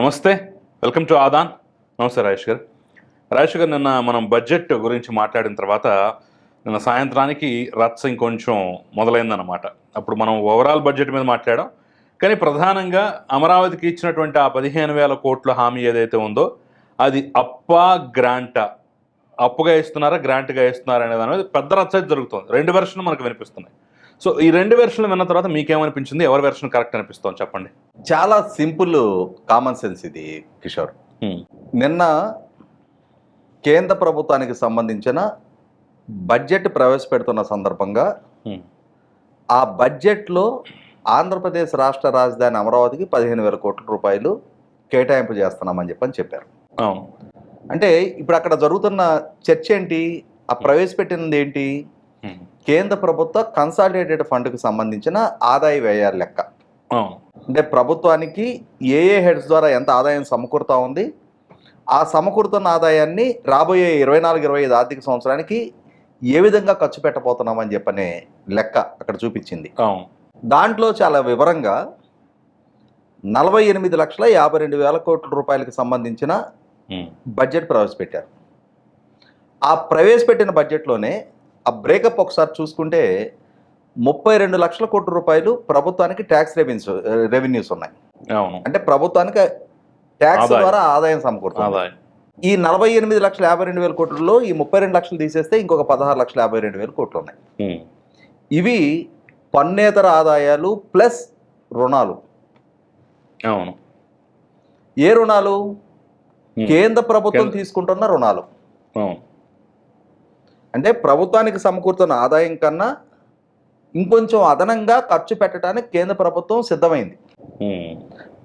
నమస్తే welcome to Aadan. నమస్తే రాజేష్ గారు. రాజేష్ గారు నిన్న మనం బడ్జెట్ గురించి మాట్లాడిన తర్వాత నిన్న సాయంత్రానికి రచ్చ ఇంకొంచెం మొదలైందన్నమాట. అప్పుడు మనం ఓవరాల్ బడ్జెట్ మీద మాట్లాడాం. కానీ ప్రధానంగా అమరావతికి ఇచ్చినటువంటి ఆ పదిహేను వేల కోట్ల హామీ ఏదైతే ఉందో అది అప్పా గ్రాంటా. అప్పుగా ఇస్తున్నారా గ్రాంట్గా ఇస్తున్నారా అనే దాని మీద పెద్ద రచ్చ అయితే జరుగుతుంది. రెండు వెర్షన్ మనకు వినిపిస్తున్నాయి. సో ఈ రెండు వెర్షన్లు విన్న తర్వాత మీకేమనిపించింది ఎవరి వెర్షన్ కరెక్ట్ అనిపిస్తుంది చెప్పండి చాలా సింపుల్ కామన్ సెన్స్ ఇది కిషోర్. నిన్న కేంద్ర ప్రభుత్వానికి సంబంధించిన బడ్జెట్ ప్రవేశపెడుతున్న సందర్భంగా. ఆ బడ్జెట్లో ఆంధ్రప్రదేశ్ రాష్ట్ర రాజధాని అమరావతికి పదిహేను వేల కోట్ల రూపాయలు కేటాయింపు చేస్తున్నామని చెప్పని చెప్పారు అంటే ఇప్పుడు అక్కడ జరుగుతున్న చర్చ ఏంటి ఆ ప్రవేశపెట్టినది ఏంటి. కేంద్ర ప్రభుత్వ కన్సాలిడేటెడ్ ఫండ్కి సంబంధించిన ఆదాయ వ్యయాల లెక్క. అంటే ప్రభుత్వానికి ఏ ఏ హెడ్స్ ద్వారా ఎంత ఆదాయం సమకూరుతా ఉంది ఆ సమకూరుతున్న ఆదాయాన్ని రాబోయే ఇరవై నాలుగు ఇరవై ఐదు ఆర్థిక సంవత్సరానికి ఏ విధంగా ఖర్చు పెట్టబోతున్నామని చెప్పనే లెక్క అక్కడ చూపించింది. దాంట్లో చాలా వివరంగా నలభై ఎనిమిది లక్షల యాభై రెండు వేల కోట్ల రూపాయలకు సంబంధించిన. బడ్జెట్ ప్రవేశపెట్టారు. ఆ ప్రవేశపెట్టిన బడ్జెట్లోనే ఆ బ్రేకప్ ఒకసారి చూసుకుంటే ముప్పై రెండు లక్షల కోట్ల రూపాయలు ప్రభుత్వానికి ట్యాక్స్ రెవెన్యూస్ రెవెన్యూస్ ఉన్నాయి. అవును. అంటే ప్రభుత్వానికి ట్యాక్స్. ద్వారా ఆదాయం సమకూరుతుంది. ఈ నలభై ఎనిమిది లక్షల యాభై రెండు వేల కోట్లలో ఈ ముప్పై రెండు లక్షలు తీసేస్తే ఇంకొక పదహారు లక్షల యాభై రెండు వేల కోట్లు ఉన్నాయి. ఇవి పన్నేతర ఆదాయాలు ప్లస్ రుణాలు. అవును. ఏ రుణాలు. కేంద్ర ప్రభుత్వం తీసుకుంటున్న రుణాలు. అవును. అంటే ప్రభుత్వానికి సమకూరుతున్న ఆదాయం కన్నా ఇంకొంచెం అదనంగా ఖర్చు పెట్టడానికి కేంద్ర ప్రభుత్వం సిద్ధమైంది.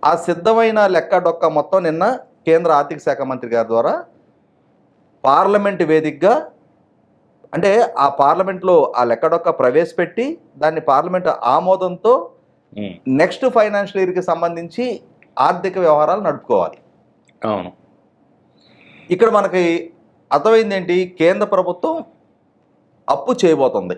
ఆ సిద్ధమైన లెక్క డొక్క మొత్తం నిన్న కేంద్ర ఆర్థిక శాఖ మంత్రి గారి ద్వారా పార్లమెంట్ వేదికగా అంటే ఆ పార్లమెంట్లో ఆ లెక్క డొక్క ప్రవేశపెట్టి దాన్ని పార్లమెంట్ ఆమోదంతో. నెక్స్ట్ ఫైనాన్షియల్ ఇయర్కి సంబంధించి ఆర్థిక వ్యవహారాలు నడుపుకోవాలి అవును ఇక్కడ మనకి అర్థమైంది ఏంటి కేంద్ర ప్రభుత్వం అప్పు చేయబోతుంది.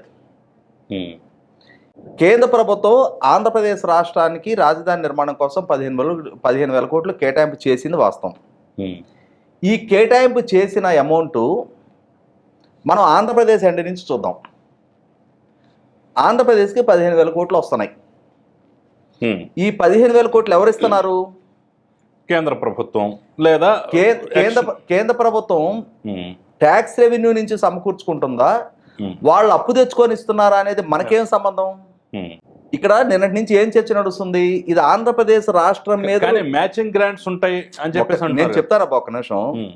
కేంద్ర ప్రభుత్వం ఆంధ్రప్రదేశ్ రాష్ట్రానికి రాజధాని నిర్మాణం కోసం పదిహేను వేలు పదిహేను వేల కోట్లు కేటాయింపు చేసింది వాస్తవం. ఈ కేటాయింపు చేసిన అమౌంట్ మనం ఆంధ్రప్రదేశ్ ఎండ్ నుంచి చూద్దాం ఆంధ్రప్రదేశ్కి పదిహేను వేల కోట్లు వస్తున్నాయి. ఈ పదిహేను వేల కోట్లు ఎవరు ఇస్తున్నారు కేంద్ర ప్రభుత్వం లేదా కే- కేంద్ర కేంద్ర ప్రభుత్వం. ట్యాక్స్ రెవెన్యూ నుంచి సమకూర్చుకుంటుందా. వాళ్ళు అప్పు తెచ్చుకొని ఇస్తున్నారా అనేది మనకేం సంబంధం? హ్మ్. ఇక్కడ నిన్నటి నుంచి ఏం చర్చ నడుస్తుంది? ఇది ఆంధ్రప్రదేశ్ రాష్ట్రం మీద మ్యాచింగ్ గ్రాంట్స్ ఉంటాయి అని చెప్పేసి నేను చెప్తారా ఒక నిమిషం. హ్మ్.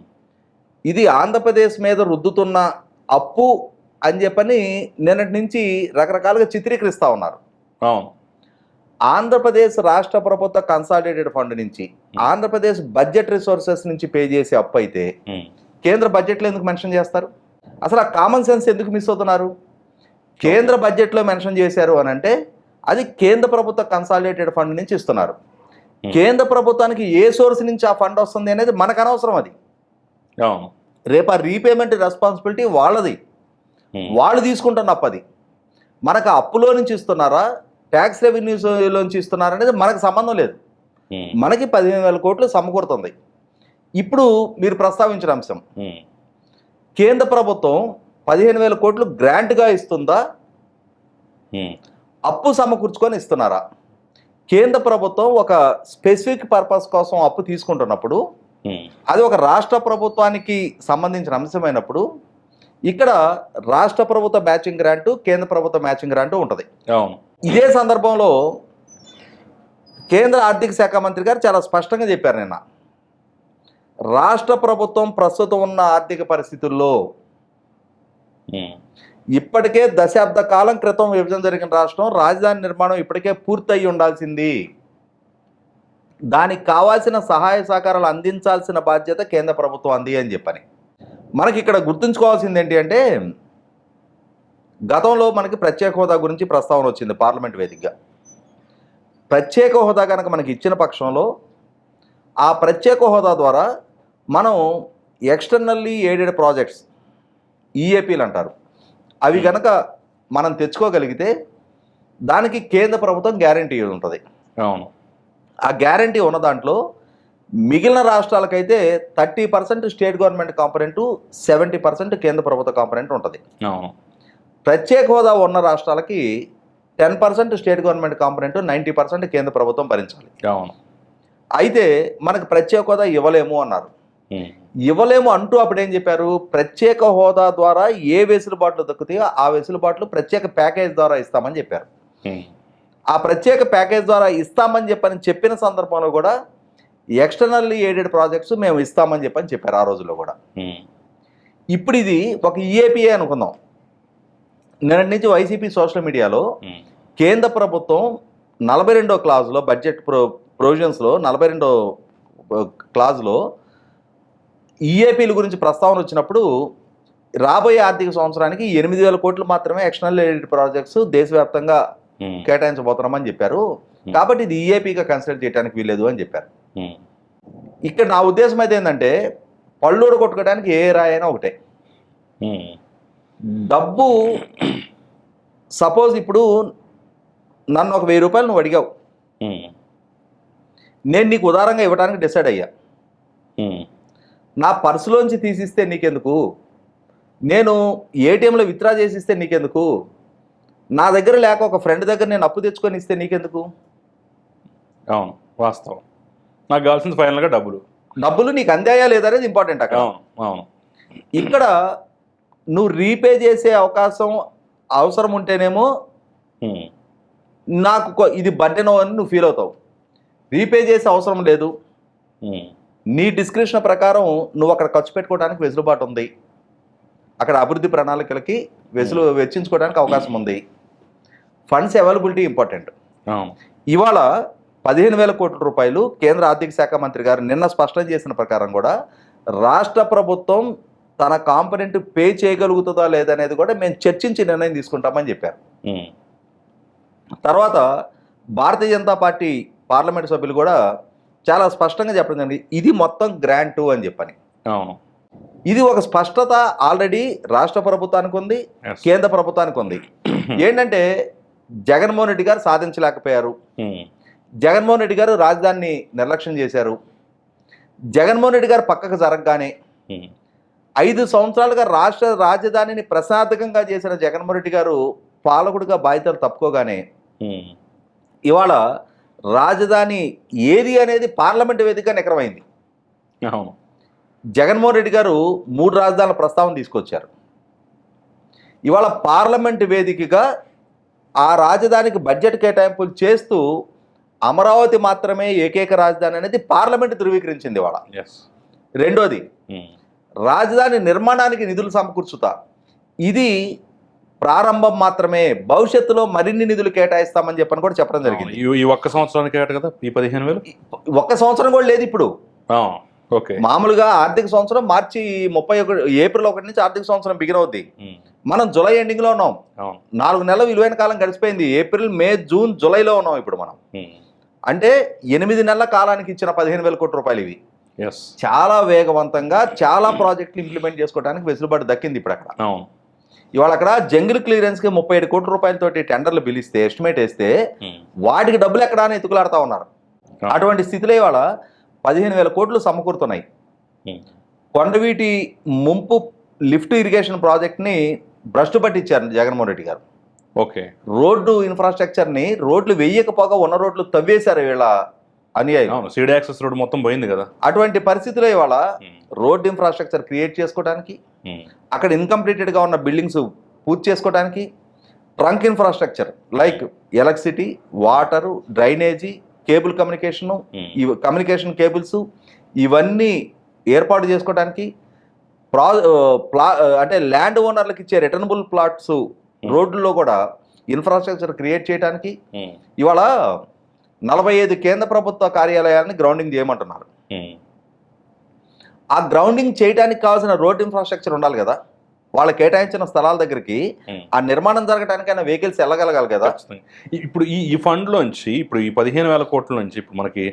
ఇది ఆంధ్రప్రదేశ్ మీద రుద్దుతున్న అప్పు అని చెప్పని నిన్నటి నుంచి రకరకాలుగా చిత్రీకరిస్తా ఉన్నారు. ఆంధ్రప్రదేశ్ రాష్ట్ర ప్రభుత్వ కన్సాలిడేటెడ్ ఫండ్ నుంచి ఆంధ్రప్రదేశ్ బడ్జెట్ రిసోర్సెస్ నుంచి పే చేసే అప్పు అయితే. కేంద్ర బడ్జెట్లో ఎందుకు మెన్షన్ చేస్తారు? అసలు ఆ కామన్ సెన్స్ ఎందుకు మిస్ అవుతున్నారు? కేంద్ర బడ్జెట్లో మెన్షన్ చేశారు అని అంటే అది కేంద్ర ప్రభుత్వ కన్సాలిడేటెడ్ ఫండ్ నుంచి ఇస్తున్నారు. Hmm. కేంద్ర ప్రభుత్వానికి ఏ సోర్స్ నుంచి ఆ ఫండ్ వస్తుంది అనేది మనకు అనవసరం అది. రేపు ఆ రీపేమెంట్ రెస్పాన్సిబిలిటీ వాళ్ళది. హ్మ్. వాళ్ళు తీసుకుంటున్న అప్పు అది. మనకు అప్పులో నుంచి ఇస్తున్నారా? ట్యాక్స్ రెవెన్యూస్లోంచి ఇస్తున్నారా అనేది మనకు సంబంధం లేదు. హ్మ్. మనకి పదిహేను వేల కోట్లు సమకూరుతుంది. ఇప్పుడు మీరు ప్రస్తావించిన అంశం. కేంద్ర ప్రభుత్వం పదిహేను వేల కోట్లు గ్రాంట్గా ఇస్తుందా. అప్పు సమకూర్చుకొని ఇస్తున్నారా? కేంద్ర ప్రభుత్వం ఒక స్పెసిఫిక్ పర్పస్ కోసం అప్పు తీసుకుంటున్నప్పుడు. అది ఒక రాష్ట్ర ప్రభుత్వానికి సంబంధించిన అంశమైనప్పుడు ఇక్కడ రాష్ట్ర ప్రభుత్వ మ్యాచింగ్ గ్రాంటు కేంద్ర ప్రభుత్వ మ్యాచింగ్ గ్రాంటు ఉంటుంది. అవును. ఇదే సందర్భంలో కేంద్ర ఆర్థిక శాఖ మంత్రి గారు చాలా స్పష్టంగా చెప్పారు నిన్న. రాష్ట్ర ప్రభుత్వం ప్రస్తుతం ఉన్న ఆర్థిక పరిస్థితుల్లో. ఇప్పటికే దశాబ్ద కాలం క్రితం విభజన జరిగిన రాష్ట్రం రాజధాని నిర్మాణం ఇప్పటికే పూర్తయి ఉండాల్సింది. దానికి కావాల్సిన సహాయ సహకారాలు అందించాల్సిన బాధ్యత కేంద్ర ప్రభుత్వం అంది అని చెప్పని. మనకి ఇక్కడ గుర్తుంచుకోవాల్సింది ఏంటి అంటే గతంలో మనకి ప్రత్యేక హోదా గురించి ప్రస్తావన వచ్చింది పార్లమెంట్ వేదికగా. ప్రత్యేక హోదా కనుక మనకి ఇచ్చిన పక్షంలో ఆ ప్రత్యేక హోదా ద్వారా మనం ఎక్స్టర్నల్లీ ఎయిడెడ్ ప్రాజెక్ట్స్ ఈఏపీలు అంటారు అవి గనక మనం తెచ్చుకోగలిగితే దానికి కేంద్ర ప్రభుత్వం గ్యారంటీ ఉంటుంది. అవును. ఆ గ్యారంటీ ఉన్న దాంట్లో మిగిలిన రాష్ట్రాలకైతే thirty percent state government component seventy percent కేంద్ర ప్రభుత్వ కాంపనెంట్ ఉంటుంది. అవును. ప్రత్యేక హోదా ఉన్న రాష్ట్రాలకి ten percent state government component ninety percent కేంద్ర ప్రభుత్వం భరించాలి. అవును. అయితే మనకు ప్రత్యేక హోదా ఇవ్వలేము అన్నారు. ఇవ్వలేము అంటూ అప్పుడు ఏం చెప్పారు ప్రత్యేక హోదా ద్వారా ఏ వెసులుబాట్లు దక్కుతాయో ఆ వెసులుబాట్లు ప్రత్యేక ప్యాకేజ్ ద్వారా ఇస్తామని చెప్పారు. ఆ ప్రత్యేక ప్యాకేజ్ ద్వారా ఇస్తామని చెప్పని చెప్పిన సందర్భంలో కూడా ఎక్స్టర్నల్లీ ఎయిడెడ్ ప్రాజెక్ట్స్ మేము ఇస్తామని చెప్పని చెప్పారు ఆ రోజుల్లో కూడా. ఇప్పుడు ఇది ఒక ఈఏపీఏ అనుకుందాం నిన్నటి నుంచి వైసీపీ సోషల్ మీడియాలో. కేంద్ర ప్రభుత్వం నలభై రెండో క్లాజ్లో బడ్జెట్ ప్రో ప్రొవిజన్స్లో నలభై రెండో క్లాజ్లో ఈఏపీల గురించి ప్రస్తావన వచ్చినప్పుడు రాబోయే ఆర్థిక సంవత్సరానికి ఎనిమిది వేల కోట్లు మాత్రమే ఎక్స్టర్నల్ ఎయిడెడ్ ప్రాజెక్ట్స్ దేశవ్యాప్తంగా ఉమ్. కేటాయించబోతున్నామని చెప్పారు కాబట్టి ఇది ఈఏపీగా కన్సిడర్ చేయడానికి వీల్లేదు అని చెప్పారు ఉమ్. ఇక్కడ నా ఉద్దేశం అయితే ఏంటంటే పళ్ళోడు కొట్టుకోవడానికి ఏ రాయైనా ఒకటే. డబ్బు సపోజ్ ఇప్పుడు నన్ను ఒక వెయ్యి రూపాయలు నువ్వు అడిగావు. నేను నీకు ఉదారంగా ఇవ్వడానికి డిసైడ్ అయ్యా. నా పర్సులోంచి తీసిస్తే నీకెందుకు? నేను ఏటీఎంలో విత్డ్రా చేసిస్తే నీకెందుకు? నా దగ్గర లేక ఒక ఫ్రెండ్ దగ్గర నేను అప్పు తెచ్చుకొని ఇస్తే నీకెందుకు? అవును వాస్తవం. నాకు కావాల్సింది ఫైనల్గా డబ్బులు. డబ్బులు నీకు అందాయా లేదనేది ఇంపార్టెంట్ అక్కడ. అవును ఇక్కడ నువ్వు రీపే చేసే అవకాశం అవసరం ఉంటేనేమో. నాకు ఇది బర్డెనో అని నువ్వు ఫీల్ అవుతావు. రీపే చేసే అవసరం లేదు. నీ డిస్క్రిప్షన్ ప్రకారం నువ్వు అక్కడ ఖర్చు పెట్టుకోవడానికి వెసులుబాటు ఉంది. అక్కడ అభివృద్ధి ప్రణాళికలకి వెసులు వెచ్చించుకోవడానికి అవకాశం ఉంది. ఫండ్స్ అవైలబిలిటీ ఇంపార్టెంట్ ఇవాళ పదిహేను వేల కోట్ల రూపాయలు కేంద్ర ఆర్థిక శాఖ మంత్రి గారు నిన్న స్పష్టం చేసిన ప్రకారం కూడా రాష్ట్ర ప్రభుత్వం తన కాంపనెంట్ పే చేయగలుగుతుందా లేదనేది కూడా మేము చర్చించి నిర్ణయం తీసుకుంటామని చెప్పారు. ఉమ్. తర్వాత భారతీయ జనతా పార్టీ పార్లమెంట్ సభ్యులు కూడా చాలా స్పష్టంగా చెప్పడం జరిగింది ఇది మొత్తం గ్రాంటు అని చెప్పని అవును ఇది ఒక స్పష్టత ఆల్రెడీ రాష్ట్ర ప్రభుత్వానికి ఉంది. కేంద్ర ప్రభుత్వానికి ఉంది ఏంటంటే జగన్మోహన్ రెడ్డి గారు సాధించలేకపోయారు. జగన్మోహన్ రెడ్డి గారు రాజధానిని నిర్లక్ష్యం చేశారు జగన్మోహన్ రెడ్డి గారు పక్కకు జరగగానే. ఐదు సంవత్సరాలుగా రాష్ట్ర రాజధానిని ప్రశాంతకంగా చేసిన జగన్మోహన్ రెడ్డి గారు పాలకుడిగా బాధ్యతలు తప్పుకోగానే. ఇవాళ రాజధాని ఏది అనేది పార్లమెంట్ వేదికగా నికరమైంది. అవును. జగన్మోహన్ రెడ్డి గారు మూడు రాజధానుల ప్రస్తావన తీసుకొచ్చారు. ఇవాళ పార్లమెంట్ వేదికగా ఆ రాజధానికి బడ్జెట్ కేటాయింపులు చేస్తూ అమరావతి మాత్రమే ఏకైక రాజధాని అనేది పార్లమెంట్ ధృవీకరించింది ఇవాళ. ఎస్ రెండోది రాజధాని నిర్మాణానికి నిధులు సమకూర్చుతా. ఇది ప్రారంభం మాత్రమే భవిష్యత్తులో మరిన్ని నిధులు కేటాయిస్తామని చెప్పని కూడా చెప్పడం జరిగింది. ఈ ఒక్క సంవత్సరానికి అట కదా? ఈ పదిహేను వేలు? ఒక్క సంవత్సరం కూడా లేదు ఇప్పుడు. ఓకే. మామూలుగా ఆర్థిక సంవత్సరం మార్చి ముప్పై ఒకటి ఏప్రిల్ ఒకటి నుంచి ఆర్థిక సంవత్సరం బిగిన్ అవుద్ది. మనం జూలై ఎండింగ్లో ఉన్నాం. నాలుగు నెలల విలువైన కాలం గడిచిపోయింది. ఏప్రిల్ మే జూన్ జూలైలో ఉన్నాం ఇప్పుడు మనం. అంటే ఎనిమిది నెలల కాలానికి ఇచ్చిన పదిహేను వేల కోట్ల రూపాయలు ఇవి. చాలా వేగవంతంగా చాలా ప్రాజెక్టులు ఇంప్లిమెంట్ చేసుకోవడానికి వెసులుబాటు దక్కింది ఇప్పుడు అక్కడ. ఇవాళ అక్కడ జంగిల్ క్లియరెన్స్కి ముప్పై ఏడు కోట్ల రూపాయలతోటి టెండర్లు పిలిస్తే ఎస్టిమేట్ వేస్తే. వాటికి డబ్బులు ఎక్కడా అని ఎత్తుకులాడుతూ ఉన్నారు అటువంటి స్థితిలో ఇవాళ పదిహేను వేల కోట్లు సమకూరుతున్నాయి. కొండవీటి ముంపు లిఫ్ట్ ఇరిగేషన్ ప్రాజెక్ట్ని భ్రష్టు పట్టించారు జగన్మోహన్ రెడ్డి గారు ఓకే రోడ్డు ఇన్ఫ్రాస్ట్రక్చర్ని రోడ్లు వెయ్యకపోగా ఉన్న రోడ్లు తవ్వేశారు వీళ్ళ అనుయాయులు అవును సీడీ యాక్సెస్ రోడ్ మొత్తం పోయింది కదా అటువంటి పరిస్థితిలో ఇవాళ ఉమ్. రోడ్ ఇన్ఫ్రాస్ట్రక్చర్ క్రియేట్ చేసుకోవడానికి. అక్కడ ఇన్కంప్లీటెడ్గా ఉన్న బిల్డింగ్స్ పూర్తి చేసుకోవడానికి trunk infrastructure like electricity water drainage cable communication. ఈ కమ్యూనికేషన్ కేబుల్స్ ఇవన్నీ ఏర్పాటు చేసుకోవడానికి ప్రా ప్లా అంటే ల్యాండ్ ఓనర్లకు ఇచ్చే రిటర్నబుల్ ప్లాట్స్ రోడ్లలో కూడా ఇన్ఫ్రాస్ట్రక్చర్ క్రియేట్ చేయడానికి. ఇవాళ నలభై ఐదు కేంద్ర ప్రభుత్వ కార్యాలయాన్ని గ్రౌండింగ్ చేయమంటున్నారు. ఆ గ్రౌండింగ్ చేయడానికి కావాల్సిన రోడ్ ఇన్ఫ్రాస్ట్రక్చర్ ఉండాలి కదా. వాళ్ళ కేటాయించిన స్థలాల దగ్గరికి. ఆ నిర్మాణం జరగడానికైనా వెహికల్స్ వెళ్ళగలగాలి కదా. ఇప్పుడు ఈ ఈ ఫండ్లోంచి ఇప్పుడు ఈ పదిహేను వేల కోట్ల నుంచి ఇప్పుడు మనకి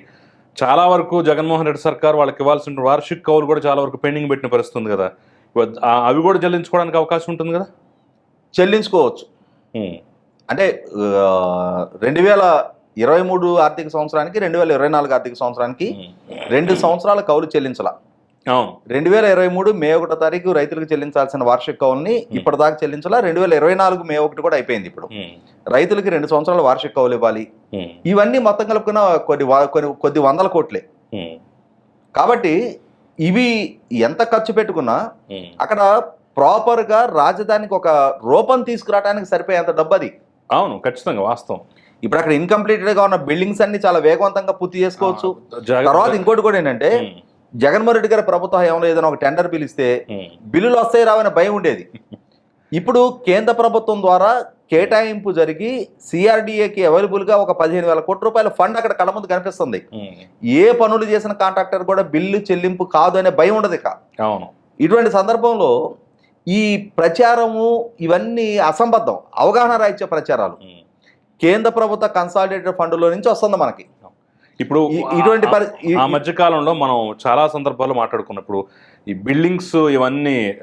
చాలా వరకు జగన్మోహన్ రెడ్డి సర్కార్ వాళ్ళకి ఇవ్వాల్సిన వార్షిక కౌలు కూడా చాలా వరకు పెండింగ్ పెట్టిన పరిస్థితి ఉంది కదా. అవి కూడా చెల్లించుకోవడానికి అవకాశం ఉంటుంది కదా? చెల్లించుకోవచ్చు. అంటే రెండు వేల ఇరవై మూడు ఆర్థిక సంవత్సరానికి రెండు వేల ఇరవై నాలుగు ఆర్థిక సంవత్సరానికి రెండు సంవత్సరాల కౌలు చెల్లించాల. రెండు వేల ఇరవై మూడు మే ఒకటో తారీఖు రైతులకు చెల్లించాల్సిన వార్షిక కౌలుని ఇప్పటిదాకా చెల్లించాల. రెండు వేల ఇరవై నాలుగు మే ఒకటి కూడా అయిపోయింది ఇప్పుడు. రైతులకి రెండు సంవత్సరాల వార్షిక కౌలు ఇవ్వాలి. ఇవన్నీ మొత్తం కలుపుకున్న కొన్ని కొన్ని కొద్ది వందల కోట్లే. కాబట్టి ఇవి ఎంత ఖర్చు పెట్టుకున్నా. అక్కడ ప్రాపర్గా రాజధానికి ఒక రూపం తీసుకురావడానికి సరిపోయేంత డబ్బు అది అవును ఖచ్చితంగా వాస్తవం. ఇప్పుడు అక్కడ ఇన్కంప్లీటెడ్గా ఉన్న బిల్డింగ్స్ అన్ని చాలా వేగవంతంగా పూర్తి చేసుకోవచ్చు. తర్వాత ఇంకోటి కూడా ఏంటంటే జగన్మోహన్ రెడ్డి గారి ప్రభుత్వ హయాంలో ఏదైనా ఒక టెండర్ పిలిస్తే బిల్లులు వస్తాయి రావనే భయం ఉండేది. ఇప్పుడు కేంద్ర ప్రభుత్వం ద్వారా కేటాయింపు జరిగి సిఆర్డిఏకి అవైలబుల్గా ఒక పదిహేను వేల కోట్ల రూపాయల ఫండ్ అక్కడ కళ్ళ ముందు కనిపిస్తుంది. ఏ పనులు చేసిన కాంట్రాక్టర్ కూడా బిల్లు చెల్లింపు కాదు అనే భయం ఉండదు ఇక. అవును. ఇటువంటి సందర్భంలో ఈ ప్రచారము ఇవన్నీ అసంబద్ధం అవగాహన రాహిత్య ప్రచారాలు. కేంద్ర ప్రభుత్వ కన్సాలిడేటెడ్ ఫండ్లో నుంచి వస్తుంది మనకి. ఇప్పుడు ఇటువంటి ఆ- పరి- ఈ- ఆ మధ్య కాలంలో మనం చాలా సందర్భాల్లో మాట్లాడుకున్నప్పుడు ఈ బిల్డింగ్స్ ఇవన్నీ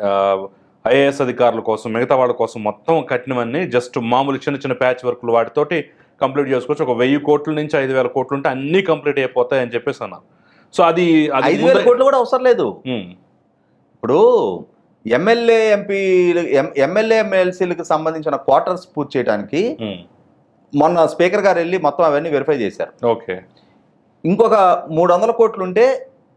ఐఏఎస్ అధికారుల కోసం మిగతా వాళ్ళ కోసం మొత్తం కట్టినవన్నీ జస్ట్ మామూలు చిన్న చిన్న ప్యాచ్ వర్క్లు వాటితోటి కంప్లీట్ చేసుకోవచ్చు. ఒక వెయ్యి కోట్ల నుంచి ఐదు వేల కోట్లు ఉంటే అన్నీ కంప్లీట్ అయిపోతాయి అని చెప్పేసి అన్నారు. సో అది ఐదు వేల కోట్లు కూడా అవసరం లేదు. ఇప్పుడు ఎమ్మెల్యే ఎంపీ ఎమ్మెల్యే ఎమ్మెల్సీలకు సంబంధించిన క్వార్టర్స్ పూర్తి చేయడానికి మొన్న స్పీకర్ గారు వెళ్ళి మొత్తం అవన్నీ వెరిఫై చేశారు. ఓకే. ఇంకొక మూడు వందల కోట్లు ఉంటే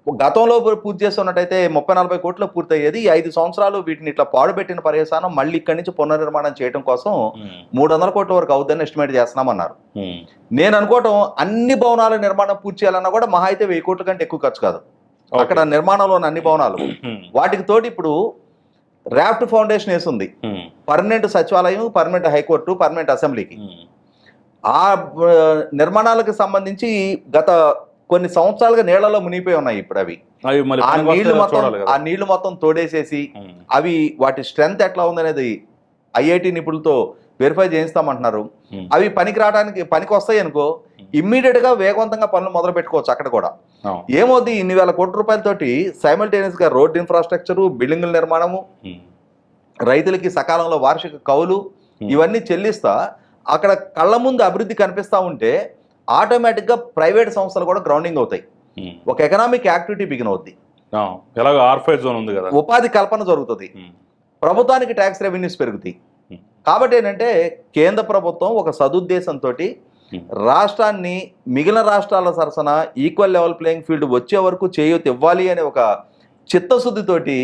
గతంలో పూర్తి చేస్తున్నట్టయితే ముప్పై నలభై కోట్లు పూర్తి అయ్యేది ఈ ఐదు సంవత్సరాలు వీటిని ఇట్లా పాడుపెట్టిన పర్యవసానం మళ్ళీ ఇక్కడి నుంచి పునర్నిర్మాణం చేయడం కోసం మూడు వందల కోట్ల వరకు అవుతుందని ఎస్టిమేట్ చేస్తున్నామన్నారు. నేను అనుకోవటం అన్ని భవనాల నిర్మాణం పూర్తి చేయాలన్నా కూడా మహా అయితే వెయ్యి కోట్ల కంటే ఎక్కువ ఖర్చు కాదు. అక్కడ నిర్మాణంలో ఉన్న అన్ని భవనాలు. వాటికి తోటి ఇప్పుడు రాఫ్ట్ ఫౌండేషన్ వేసింది. పర్మనెంట్ సచివాలయం పర్మనెంట్ హైకోర్టు పర్మనెంట్ అసెంబ్లీకి. ఆ నిర్మాణాలకు సంబంధించి గత కొన్ని సంవత్సరాలుగా నీళ్ళలో మునిగిపోయి ఉన్నాయి ఇప్పుడు అవి. ఆ నీళ్ళు మొత్తం ఆ నీళ్ళు మొత్తం తోడేసేసి అవి వాటి స్ట్రెంగ్త్ ఎట్లా ఉందనేది ఐఐటి నిపుణులతో వెరిఫై చేయిస్తామంటున్నారు. అవి పనికి రావడానికి పనికి వస్తాయి అనుకో ఇమ్మీడియట్గా వేగవంతంగా పనులు మొదలు పెట్టుకోవచ్చు అక్కడ కూడా. ఏమవుద్ది? ఇన్ని వేల కోట్ల రూపాయలతోటి సైమల్టేనియస్గా రోడ్ ఇన్ఫ్రాస్ట్రక్చరు బిల్డింగుల నిర్మాణము రైతులకి సకాలంలో వార్షిక కౌలు. ఇవన్నీ చెల్లిస్తా అక్కడ కళ్ళ ముందు అభివృద్ధి కనిపిస్తూ ఉంటే ఆటోమేటిక్గా ప్రైవేట్ సంస్థలు కూడా గ్రౌండింగ్ అవుతాయి ఒక ఎకనామిక్ యాక్టివిటీ బిగిన్ అవుద్ది. ఎలాగో జోన్ ఉంది కదా ఉపాధి కల్పన జరుగుతుంది ప్రభుత్వానికి ట్యాక్స్ రెవెన్యూస్ పెరుగుతాయి. కాబట్టి ఏంటంటే కేంద్ర ప్రభుత్వం ఒక సదుద్దేశంతో. రాష్ట్రాన్ని మిగిలిన రాష్ట్రాల సరసన ఈక్వల్ లెవెల్ ప్లేయింగ్ ఫీల్డ్ వచ్చే వరకు చేయూత ఇవ్వాలి అనే ఒక చిత్తశుద్ధితోటి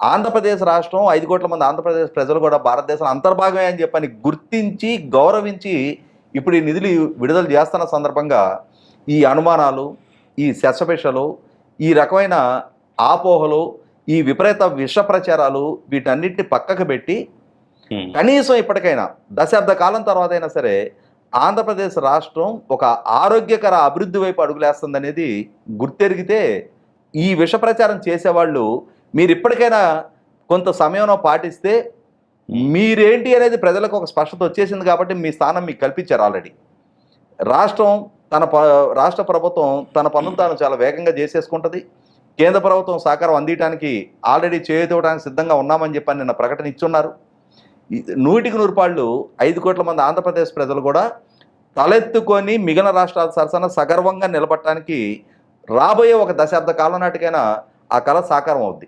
ఆంధ్రప్రదేశ్ రాష్ట్రం ఐదు కోట్ల మంది ఆంధ్రప్రదేశ్ ప్రజలు కూడా భారతదేశం అంతర్భాగమే అని చెప్పని గుర్తించి గౌరవించి ఇప్పుడు ఈ నిధులు విడుదల చేస్తున్న సందర్భంగా ఈ అనుమానాలు ఈ శశపిషలు ఈ రకమైన ఆపోహలు ఈ విపరీత విష ప్రచారాలు వీటన్నిటిని పక్కకు పెట్టి కనీసం ఇప్పటికైనా దశాబ్ద కాలం తర్వాత అయినా సరే ఆంధ్రప్రదేశ్ రాష్ట్రం ఒక ఆరోగ్యకర అభివృద్ధి వైపు అడుగులేస్తుందనేది గుర్తెరిగితే ఈ విష ప్రచారం చేసేవాళ్ళు మీరు ఇప్పటికైనా కొంత సమయంలో పాటిస్తే మీరేంటి అనేది ప్రజలకు ఒక స్పష్టత వచ్చేసింది కాబట్టి మీ స్థానం మీకు కల్పించారు ఆల్రెడీ. రాష్ట్రం తన ప రాష్ట్ర ప్రభుత్వం తన పనులు తాను చాలా వేగంగా చేసేసుకుంటుంది. కేంద్ర ప్రభుత్వం సహకారం అందించడానికి ఆల్రెడీ చేయనివ్వడానికి సిద్ధంగా ఉన్నామని చెప్పని నిన్న ప్రకటన ఇచ్చున్నారు. నూటికి నూరుపాళ్ళు ఐదు కోట్ల మంది ఆంధ్రప్రదేశ్ ప్రజలు కూడా తలెత్తుకొని మిగిలిన రాష్ట్రాల సరసన సగర్వంగా నిలబడటానికి రాబోయే ఒక దశాబ్ద కాలం నాటికైనా ఆ కళ సాకారం అవుద్ది.